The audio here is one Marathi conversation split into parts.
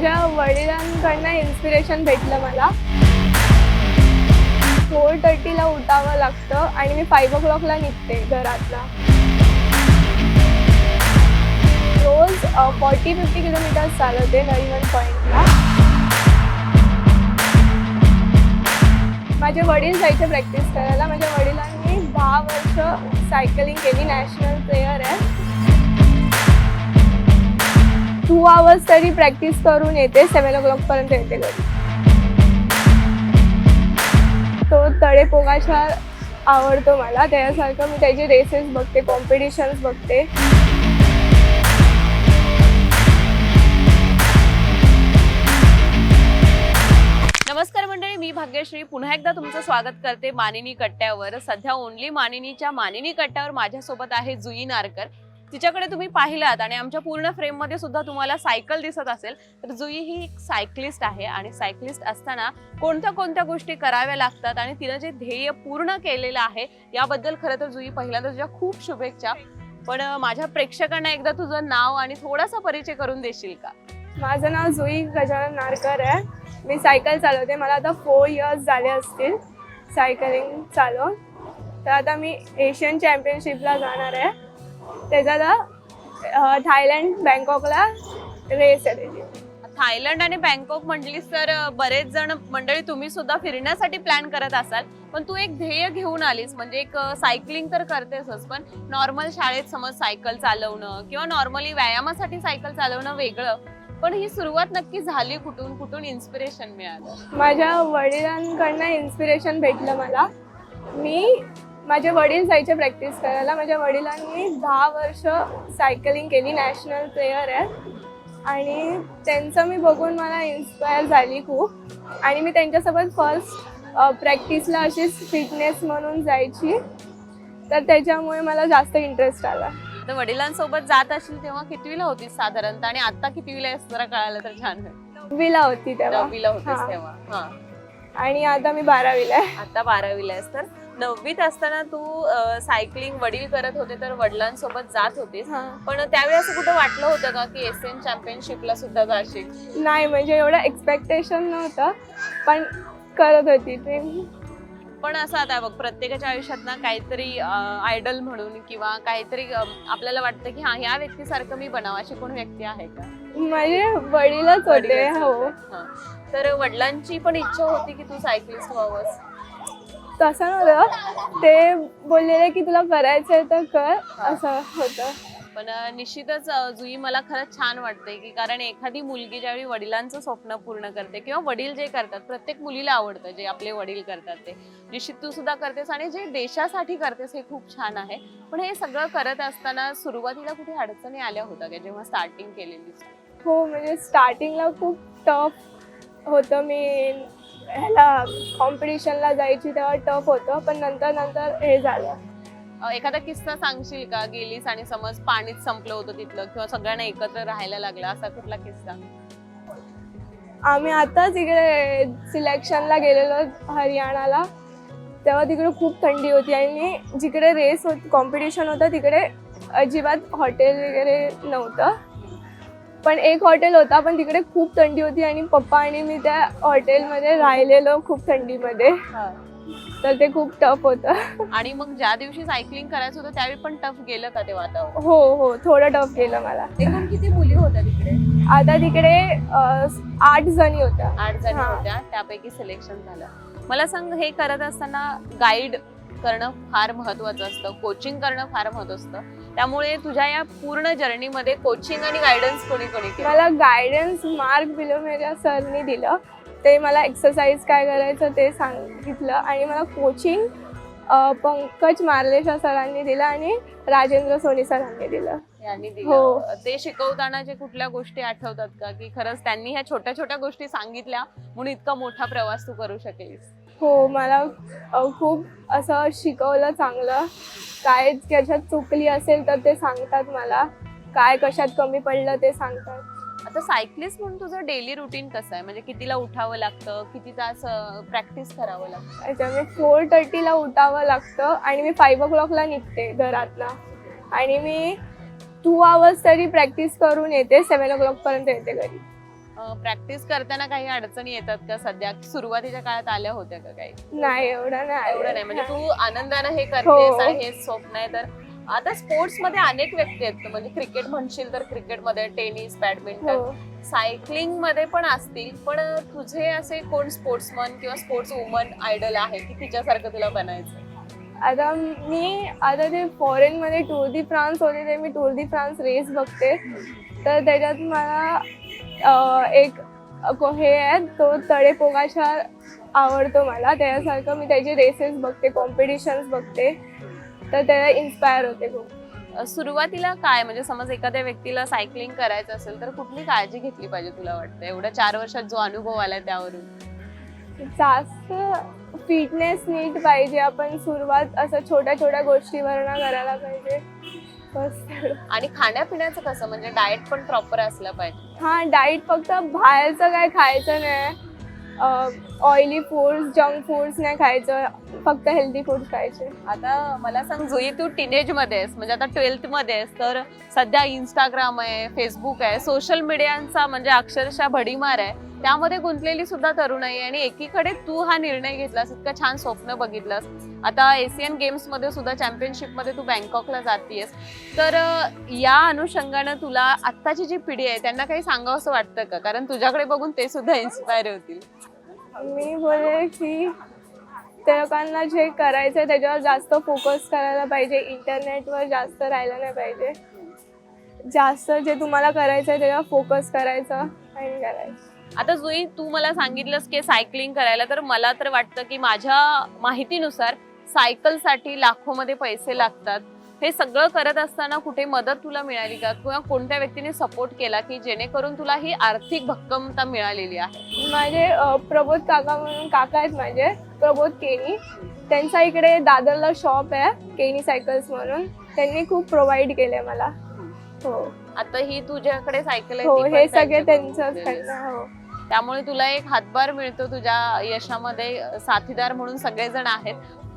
माझ्या वडिलांकडनं इन्स्पिरेशन भेटलं मला. फोर थर्टीला उठावं लागतं आणि मी फाईव्ह ओ क्लॉकला निघते घरातला. रोज फॉर्टी फिफ्टी किलोमीटर्स चालवते नरिमन पॉईंटला माझे वडील जायचे प्रॅक्टिस करायला. माझ्या वडिलांनी दहा वर्ष सायकलिंग केली. नॅशनल प्लेयर आहे. टू आवर्स तरी प्रॅक्टिस करून येते सेवन ओ क्लॉकपर्यंत येते घरी. तो तळे पोगाशा आवडतो मला त्याच्यासारखं मी त्याचे रेसेस बघते कॉम्पिटिशन्स बघते. नमस्कार मंडळी मी भाग्यश्री. पुन्हा एकदा तुमचं स्वागत करते मानिनी कट्ट्यावर. सध्या ओनली मानिनीच्या मानिनी कट्ट्यावर माझ्यासोबत आहे जुई नारकर. तिच्याकडे तुम्ही पाहिलात आणि आमच्या पूर्ण फ्रेममध्ये सुद्धा तुम्हाला सायकल दिसत असेल तर जुई ही एक सायकलिस्ट आहे आणि सायकलिस्ट असताना कोणत्या कोणत्या गोष्टी कराव्या लागतात आणि तिनं जे ध्येय पूर्ण केलेलं आहे याबद्दल खरं तर जुई पहिल्यांदा तुझ्या खूप शुभेच्छा. पण माझ्या प्रेक्षकांना एकदा तुझं नाव आणि थोडासा परिचय करून देशील का? माझं नाव जुई गजानन नारकर आहे. मी सायकल चालवते. मला आता फोर इयर्स झाले असतील सायकलिंग चालवून. तर आता मी एशियन चॅम्पियनशिपला जाणार आहे. त्याच्यात अं, थायलंड बँकॉकला रेस आहे त्याची. थायलंड आणि बँकॉक म्हटलीस तर बरेच जण मंडळी तुम्ही सुद्धा फिरण्यासाठी प्लॅन करत असाल. पण तू एक ध्येय घेऊन आलीस म्हणजे एक सायकलिंग तर करतेसच पण नॉर्मल शाळेत समज सायकल चालवणं किंवा नॉर्मली व्यायामासाठी सायकल चालवणं वेगळं. पण ही सुरुवात नक्की झाली कुठून? कुठून इन्स्पिरेशन मिळालं? माझ्या वडिलांकडनं इन्स्पिरेशन भेटलं मला. मी माझे वडील जायचे प्रॅक्टिस करायला. माझ्या वडिलांनी दहा वर्ष सायकलिंग केली नॅशनल प्लेअर आहे आणि त्यांचं मी बघून मला इन्स्पायर झाली खूप. आणि मी त्यांच्यासोबत फर्स्ट प्रॅक्टिसला अशीच फिटनेस म्हणून जायची. तर त्याच्यामुळे मला जास्त इंटरेस्ट आला. तर वडिलांसोबत जात असेल तेव्हा कितवीला होतीस साधारणतः? आणि आता कितवीला जरा कळालं तर छान नववीला होती तेव्हा. नववीला होतीस हा. तेव्हा. हा. आणि आता मी बारावीला आहे. आता बारावीला आहेस. तर नववीत असताना तू सायकलिंग वडील करत होते तर वडिलांसोबत जात होतीस. पण त्यावेळी असं कुठं वाटलं होतं का की एस एन चॅम्पियनशिपला सुद्धा जाशील? नाही म्हणजे एवढं एक्सपेक्टेशन नव्हतं पण करत होती ते. पण असं आता बघ प्रत्येकाच्या आयुष्यात ना काहीतरी आयडल म्हणून किंवा काहीतरी आपल्याला वाटतं की हा ह्या व्यक्तीसारखं मी बनावं अशी कोण व्यक्ती आहे का? माझे वडीलच होते वडीलच. हो. होते. हा. तर वडिलांची पण इच्छा होती की तू सायकलिस्ट व्हावंस. तसं नव्हतं ते बोललेले की तुला करायचंय तर कर असं होतं. पण निश्चितच जुई मला खरंच छान वाटते की कारण एखादी मुलगी ज्यावेळी वडिलांचं स्वप्न पूर्ण करते किंवा वडील जे करतात प्रत्येक मुलीला आवडतं जे आपले वडील करतात ते. निश्चित तू सुद्धा करतेस आणि जे देशासाठी करतेस हे खूप छान आहे. पण हे सगळं करत असताना सुरुवातीला कुठे अडचणी आल्या होत्या का जेव्हा स्टार्टिंग केलेली हो म्हणजे स्टार्टिंगला खूप टफ होतं. मी ह्याला कॉम्पिटिशनला जायची तेव्हा टफ होतं पण नंतर नंतर हे झालं. एखादा किस्सा सांगशील का? गेलीस आणि समज पाणीच संपलं होतं तिथलं किंवा सगळ्यांना एकत्र राहायला लागलं असा कुठला किस्सा? आम्ही आताच इकडे सिलेक्शनला गेलेलो हरियाणाला. तेव्हा तिकडे खूप थंडी होती आणि जिकडे रेस होत कॉम्पिटिशन होतं तिकडे अजिबात हॉटेल वगैरे नव्हतं. पण एक हॉटेल होता पण तिकडे खूप थंडी होती आणि पप्पा आणि मी त्या हॉटेलमध्ये राहिलेलो खूप थंडीमध्ये. तर ते खूप टफ होतं. आणि मग ज्या दिवशी सायकलिंग करायचं होतं त्यावेळी पण टफ गेलं का ते वातावरण? हो हो थोडं टफ गेलं मला. एकूण किती मुली होत्या तिकडे? आता तिकडे आठ जणी होत्या. आठ जणी. होत्या त्यापैकी सिलेक्शन झालं. मला सांग हे करत असताना गाईड करणं फार महत्वाचं असतं कोचिंग करणं फार महत्वाचं असतं. त्यामुळे तुझ्या या पूर्ण जर्नीमध्ये कोचिंग आणि गायडन्स कोणी कोणी केलं? मला गायडन्स मार्क बिलोमेरिया सरनी दिलं. ते मला एक्सरसाइज काय करायचं ते सांगितलं आणि मला कोचिंग पंकज मार्लेशा सरांनी दिलं आणि राजेंद्र सोनी सरांनी दिलं. यांनी हो. दिलं ते शिकवताना जे कुठल्या गोष्टी आठवतात का? की खरंच त्यांनी ह्या छोट्या छोट्या गोष्टी सांगितल्या म्हणून इतका मोठा प्रवास तू करू शकलीस. हो मला खूप असं शिकवलं चांगलं. काय त्याच्यात चुकली असेल तर ते सांगतात मला. काय कशात कमी पडलं ते सांगतात. आता सायकलिस्ट म्हणून तुझं डेली रुटीन कसं आहे? म्हणजे कितीला उठावं लागतं? किती तास प्रॅक्टिस करावं लागतं? त्याच्यामुळे फोर थर्टीला उठावं लागतं आणि मी फाईव्ह ओ क्लॉकला निघते घरातनं. आणि मी टू आवर्स तरी प्रॅक्टिस करून येते सेवन ओ क्लॉकपर्यंत येते घरी. प्रॅक्टिस करताना काही अडचणी येतात का? सध्या सुरुवातीच्या काळात आल्या होत्या का काही? नाही एवढं नाही. एवढं नाही. म्हणजे तू आनंदानं हे हो. करतेस आणि हे स्वप्न आहे तर आता स्पोर्ट्समध्ये अनेक व्यक्ती आहेत. म्हणजे क्रिकेट म्हणशील तर क्रिकेटमध्ये टेनिस बॅडमिंटन हो. सायकलिंगमध्ये पण असतील. पण तुझे असे कोण स्पोर्ट्समन किंवा स्पोर्ट्स वुमन आयडल आहे की तिच्यासारखं तुला बनायचं आता मी आता ते फॉरेन मध्ये टूर दी फ्रान्स होते ते मी टूर दी फ्रान्स रेस बघते. तर त्याच्यात मला एक हे आहे तो तळे पोगाशार आवडतो मला. त्याच्यासारखं मी त्याचे रेसेस बघते कॉम्पिटिशन्स बघते. तर त्याला इन्स्पायर होते खूप. सुरुवातीला काय? म्हणजे समज एखाद्या व्यक्तीला सायकलिंग करायचं असेल तर कुठली काळजी घेतली पाहिजे तुला वाटतं? एवढ्या चार वर्षात जो अनुभव आलाय त्यावरून. जास्त फिटनेस नीट पाहिजे आपण सुरुवात असं छोट्या छोट्या गोष्टीवर ना करायला पाहिजे. आणि खाण्यापिण्याचं कसं? म्हणजे डाएट पण प्रॉपर असलं पाहिजे. हा डाईट फक्त बाहेरचं काय खायचं नाही. ऑइली फूड्स जंक फूड्स नाही खायचं. फक्त हेल्दी फूड्स खायचे. आता मला सांग जुई तू टीनेजमध्ये आहेस. म्हणजे आता ट्वेल्थमध्ये आहेस. तर सध्या इंस्टाग्राम आहे फेसबुक आहे. सोशल मीडियांचा म्हणजे अक्षरशः भडीमार आहे. त्यामध्ये गुंतलेली सुद्धा तरुण आहे. आणि एकीकडे तू हा निर्णय घेतलास इतकं छान स्वप्न बघितलंस. आता एशियन गेम्समध्ये सुद्धा चॅम्पियनशिपमध्ये तू बँकॉकला जातीयस. तर या अनुषंगानं तुला आत्ताची जी पिढी आहे त्यांना काही सांगावं असं वाटतं का? कारण तुझ्याकडे बघून ते सुद्धा इन्स्पायर होतील. मी बोले की त्या लोकांना जे करायचं त्याच्यावर जास्त फोकस करायला पाहिजे. इंटरनेटवर जास्त राहायला नाही पाहिजे. जास्त जे तुम्हाला करायचं आहे त्याच्यावर फोकस करायचं आणि करायचं. आता जुई तू मला सांगितलंस की सायकलिंग करायला तर मला तर वाटतं की माझ्या माहितीनुसार सायकलसाठी लाखोमध्ये पैसे लागतात. हे सगळं करत असताना कुठे मदत तुला मिळाली का? किंवा कोणत्या व्यक्तीने सपोर्ट केला की जेणेकरून तुला ही आर्थिक भक्कमता मिळालेली आहे? माझे प्रबोध काका म्हणून काका आहेत माझे प्रबोध केनी. त्यांचा इकडे दादरला शॉप आहे केनी सायकल्स म्हणून. त्यांनी खूप प्रोव्हाइड केले मला. हो. आता ही तुझ्याकडे सायकल आहे हो ती पण हे सगळे त्यांच्याकडून त्यांचंच. कडनं, हो. त्यामुळे तुला एक हातभार मिळतो तुझ्या यशामध्ये साथीदार म्हणून सगळेजण आहेत.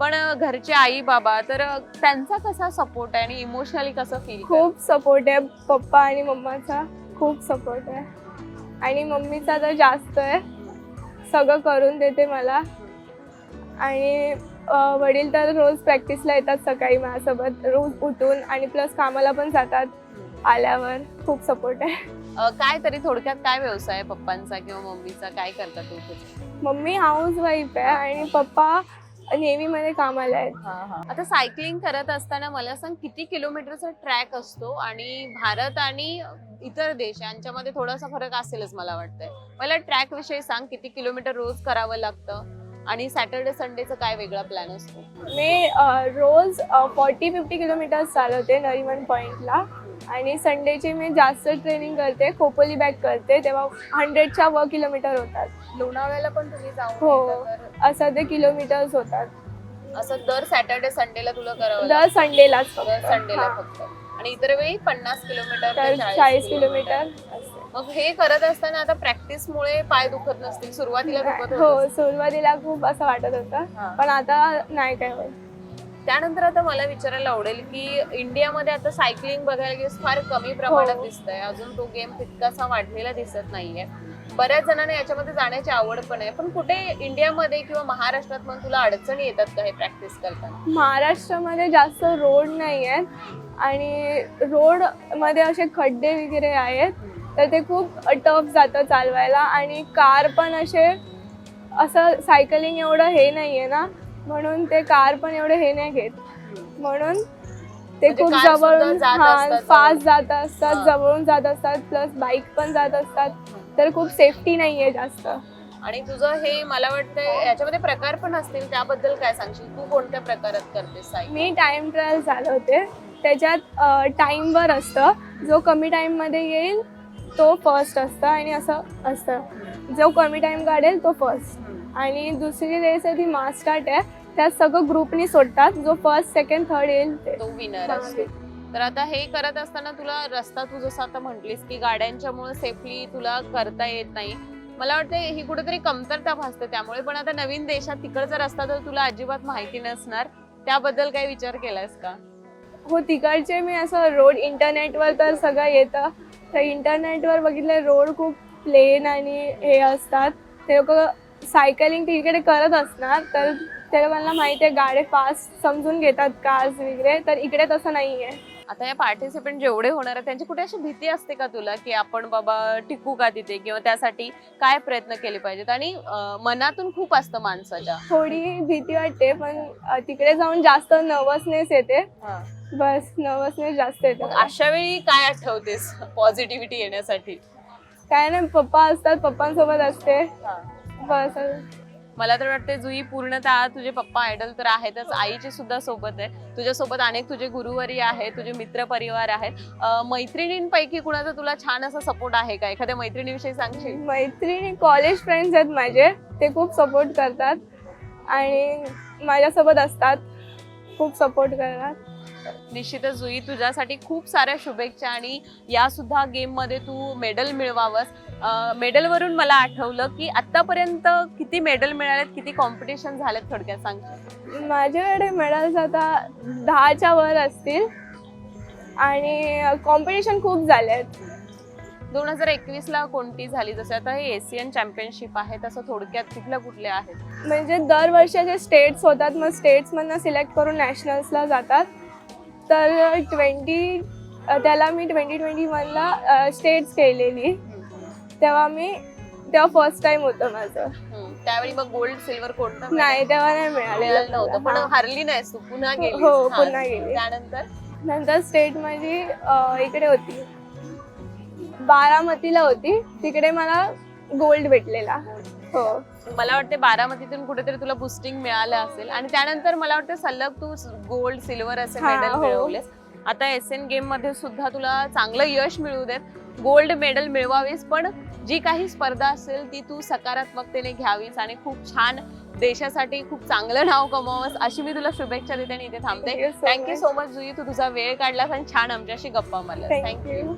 पण घरचे आई बाबा तर त्यांचा कसा सपोर्ट आहे आणि इमोशनली कसं फील खूप सपोर्ट आहे. पप्पा आणि मम्माचा खूप सपोर्ट आहे. आणि मम्मीचा तर जास्त आहे. सगळं करून देते मला. आणि अ, वडील तर रोज प्रॅक्टिसला येतात सकाळी माझ्यासोबत. रोज उठून आणि प्लस कामाला पण जातात. आल्यावर खूप सपोर्ट आहे. काय तरी थोडक्यात काय व्यवसाय आहे पप्पांचा किंवा मम्मीचा? काय करतात तू मम्मी हाऊस वाईफ आहे आणि पप्पा नेव्हीमध्ये कामाला आहेत. आता सायकलिंग करत असताना मला सांग किती किलोमीटरचा ट्रॅक असतो? आणि भारत आणि इतर देश यांच्यामध्ये थोडासा फरक असेलच मला वाटतंय. मला ट्रॅक विषयी सांग किती किलोमीटर रोज करावं लागतं? आणि सॅटर्डे संडेचा काय वेगळा प्लॅन असतो? मी अ, रोज फॉर्टी फिफ्टी किलोमीटर्स चालवते नरिमन पॉईंटला आणि संडेची मी जास्त ट्रेनिंग करते खोपोली बॅक करते तेव्हा हंड्रेडच्या व किलोमीटर होतात लोणावळ्याला पण तुम्ही जाऊन हो. असं ते किलोमीटर्स होतात असं दर सॅटर्डे संडेला तुला करावं दर संडेलाच. दर फक्त संडेला. फक्त आणि इतर वेळी पन्नास किलोमीटर चाळीस किलोमीटर. मग हे करत असताना आता प्रॅक्टिस मुळे पाय दुखत नसतील सुरुवातीला दुखत हो. सुरुवातीला खूप असं वाटत होतं. पण आता नाही काय होत त्यानंतर आता मला विचारायला आवडेल की इंडियामध्ये आता सायकलिंग बघायला गेलं फार कमी प्रमाणात हो. दिसतंय. अजून तो गेम तितकासा वाढलेला दिसत नाहीये. बऱ्याच जणांना याच्यामध्ये जाण्याची आवड पण आहे. पण कुठे इंडियामध्ये किंवा महाराष्ट्रात मग तुला अडचणी येतात का हे प्रॅक्टिस करताना? महाराष्ट्रामध्ये जास्त रोड नाही आहेत आणि रोडमध्ये असे खड्डे वगैरे आहेत तर ते खूप टफ जातं चालवायला. आणि कार पण असे असं सायकलिंग एवढं हे नाही आहे ना. म्हणून ते कार पण एवढं हे नाही घेत. म्हणून ते म्हणजे खूप जवळून फास्ट जात असतात. जवळून जात असतात प्लस बाईक पण जात असतात. तर खूप सेफ्टी नाही आहे जास्त. आणि तुझं हे मला वाटतं याच्यामध्ये प्रकार पण असतील त्याबद्दल काय सांगशील? तू कोणत्या प्रकारात करतेस मी टाइम ट्रायल चालवते त्याच्यात टाईमवर असतं. जो कमी टाईममध्ये येईल तो फर्स्ट असतं आणि असं असतं. जो कमी टाईम काढेल तो फर्स्ट आणि दुसरी रेस आहे ती मास स्टार्ट आहे. त्यात सगळं ग्रुपनी सोडतात. जो फर्स्ट सेकंड थर्ड येईल ते. तो विनर असतो. तर आता हे करत असताना तुला रस्ता तू जसं आता म्हटलीस की गाड्यांच्यामुळे सेफली तुला करता येत नाही. मला वाटतं ही कुठेतरी कमतरता भासते त्यामुळे. पण आता नवीन देशात तिकडचा रस्ता तर तुला अजिबात माहिती नसणार. त्याबद्दल काही विचार केलास का? हो तिकडचे मी असं रोड इंटरनेटवर तर सगळं येतं. तर इंटरनेटवर बघितलं रोड खूप प्लेन आणि हे असतात. ते लोक सायकलिंग तिकडे करत असणार तर ते लोकांना माहिती आहे गाड्या फास्ट समजून घेतात कार्स वगैरे तर इकडे तसं नाही आहे आता या पार्टिसिपेंट जेवढे होणार आहेत त्यांची कुठे अशी भीती असते का तुला की आपण बाबा टिकू का तिथे किंवा त्यासाठी काय प्रयत्न केले पाहिजेत? आणि मनातून खूप असतं माणसाच्या. थोडी भीती वाटते पण तिकडे जाऊन जास्त नर्वसनेस येते. बस नर्वसनेस जास्त येते. अशा वेळी काय आठवतेस? पॉझिटिव्हिटी येण्यासाठी. काय नाही पप्पा असतात पप्पांसोबत असते. बस. मला तर वाटते जुई पूर्णतः तुझे पप्पा आयडल तर आहेतच. आईची सुद्धा सोबत आहे. तुझ्यासोबत अनेक तुझे गुरुवारी आहेत तुझे मित्र परिवार आहेत. मैत्रिणींपैकी कुणाचा तुला छान असा सपोर्ट आहे का? एखाद्या मैत्रिणीविषयी सांगशील? मैत्रिणी कॉलेज फ्रेंड्स आहेत माझे. ते खूप सपोर्ट करतात. आणि माझ्यासोबत असतात. खूप सपोर्ट करतात. निश्चितच जुई तुझ्यासाठी खूप साऱ्या शुभेच्छा आणि या सुद्धा गेममध्ये तू मेडल मिळवावंस. मेडल वरून मला आठवलं की आतापर्यंत किती मेडल मिळालेत किती कॉम्पिटिशन झालेत थोडक्यात सांग. माझ्याकडे मेडल्स आता दहाच्या वर असतील आणि कॉम्पिटिशन खूप झाले आहेत दोन हजार एकवीस ला कोणती झाली? जसं आता हे एशियन चॅम्पियनशिप आहे तसं थोडक्यात कुठल्या कुठल्या आहेत? म्हणजे दरवर्षाचे स्टेट्स होतात मग स्टेट्समधनं सिलेक्ट करून नॅशनल्सला जातात. तर ट्वेंटी त्याला मी ट्वेंटी ट्वेंटी वनला स्टेट्स केलेली. तेव्हा मी तेव्हा फर्स्ट टाइम होतं माझं. त्यावेळी मग गोल्ड सिल्वर कोणतं medal नाही तेव्हा नाही मिळालं. मिळालेलं नव्हतं. पण हा. हरली नाहीस तू पुन्हा गेली. हो, पुन्हा गेली. त्यानंतर? नंतर स्टेट माझी इकडे होती. बारामतीला होती. तिकडे मला गोल्ड भेटलेला. हो. मला वाटते बारामतीतून कुठेतरी तुला बुस्टिंग मिळालं असेल. आणि त्यानंतर मला वाटतं सलग तू गोल्ड सिल्वर असे मेडल हो. मिळवलेस. आता एस एन गेममध्ये सुद्धा तुला चांगलं यश मिळू देत. गोल्ड मेडल मिळवावीस पण जी काही स्पर्धा असेल ती तू सकारात्मकतेने घ्यावीस आणि खूप छान देशासाठी खूप चांगलं नाव कमावस अशी मी तुला शुभेच्छा देते आणि इथे थांबते. Thank you. So much Jui. तू तुझा वेळ काढलास आणि छान आमच्याशी गप्पा थँक्यू थँक्यू